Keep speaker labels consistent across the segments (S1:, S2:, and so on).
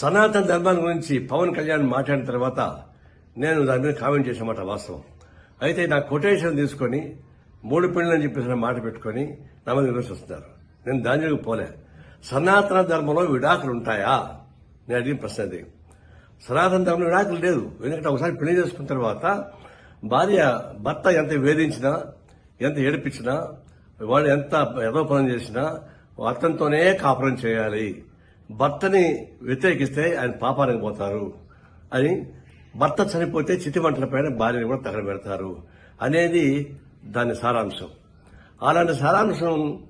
S1: సనాతన ధర్మాన్ని గురించి పవన్ కళ్యాణ్ మాట్లాడిన తర్వాత నేను దాని మీద కామెంట్ చేసామాట వాస్తవం. అయితే నా కొటేషన్ తీసుకొని మూడు పెళ్ళని చెప్పేసిన మాట పెట్టుకొని నా మీద విమర్శిస్తున్నారు నేను దాని జోలికి పోలే. సనాతన ధర్మంలో విడాకులు ఉంటాయా? నేను అడిగిన ప్రశ్న అది. సనాతన ధర్మంలో విడాకులు లేదు ఎందుకంటే ఒకసారి పెళ్ళి చేసుకున్న తర్వాత భార్య భర్త ఎంత వేధించినా ఎంత ఏడిపించినా వాళ్ళు ఎంత ఏదో పని చేసినా అతనితోనే కాపురం చేయాలి. భర్తని వ్యతిరేకిస్తే ఆయన పాపానికి పోతారు అని భర్త చనిపోతే చితిమంటల పైన భార్యను కూడా తగలబెడతారు అనేది దాని సారాంశం. అలాంటి సారాంశం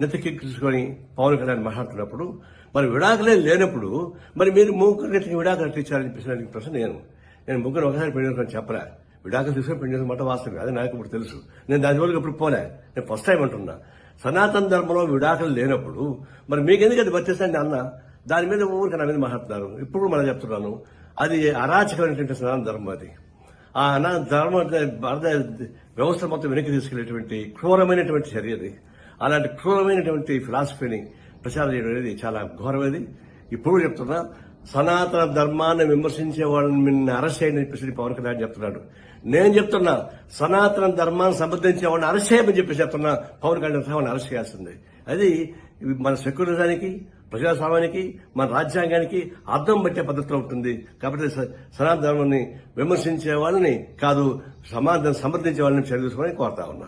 S1: నెత్తికెక్కించుకొని పవన్ కళ్యాణ్ మాట్లాడుతున్నప్పుడు మరి విడాకులే లేనప్పుడు మరి మీరు ముగ్గురు నెత్తికి విడాకులు ఎట్లా ఇచ్చారని చెప్పేసి ప్రశ్న నేను. నేను ముగ్గురు ఒకసారి పెళ్ళి చేసుకొని చెప్పలే. విడాకులు తీసుకొని పెళ్ళి చేసుకుని మాట వాస్తవం అది నాకు ఇప్పుడు తెలుసు. నేను దాని వరకు ఇప్పుడు పోలే. నేను ఫస్ట్ టైం అంటున్నా. సనాతన ధర్మంలో విడాకులు లేనప్పుడు మరి మీకెందుకు అది వచ్చేసండి అన్న? దాని మీద ఊరికి నా మీద మాట్లాడుతున్నారు. ఇప్పుడు మనం చెప్తున్నాను. అది అరాచకమైనటువంటి సనాతన ధర్మం అది. ఆ అనాథ ధర్మ భారత వ్యవస్థ మొత్తం వెనక్కి తీసుకెళ్ళేటువంటి క్రూరమైనటువంటి చర్య అది. అలాంటి క్రూరమైనటువంటి ఫిలాసఫీని ప్రచారం చేయడం అనేది చాలా ఘోరమైనది. ఇప్పుడు చెప్తున్నా సనాతన ధర్మాన్ని విమర్శించే వాళ్ళని మిమ్మల్ని అరెస్ట్ చేయని చెప్పేసి పవన్ కళ్యాణ్ చెప్తున్నాడు. నేను చెప్తున్నా సనాతన ధర్మాన్ని సమర్థించే వాళ్ళని అరెస్ట్ చేయమని చెప్పి చెప్తున్నా పవన్ కళ్యాణ్ వాళ్ళని అరెస్ట్ చేయాల్సింది. అది మన సెక్యులరిజానికి ప్రజాస్వామ్యానికి మన రాజ్యాంగానికి అర్థం పట్టే పద్ధతిలో ఉంటుంది. కాబట్టి స- సనాతన ధర్మాన్ని విమర్శించే వాళ్ళని కాదు సమాధానం సమర్థించే వాళ్ళని చర్య కోరుతా ఉన్నా.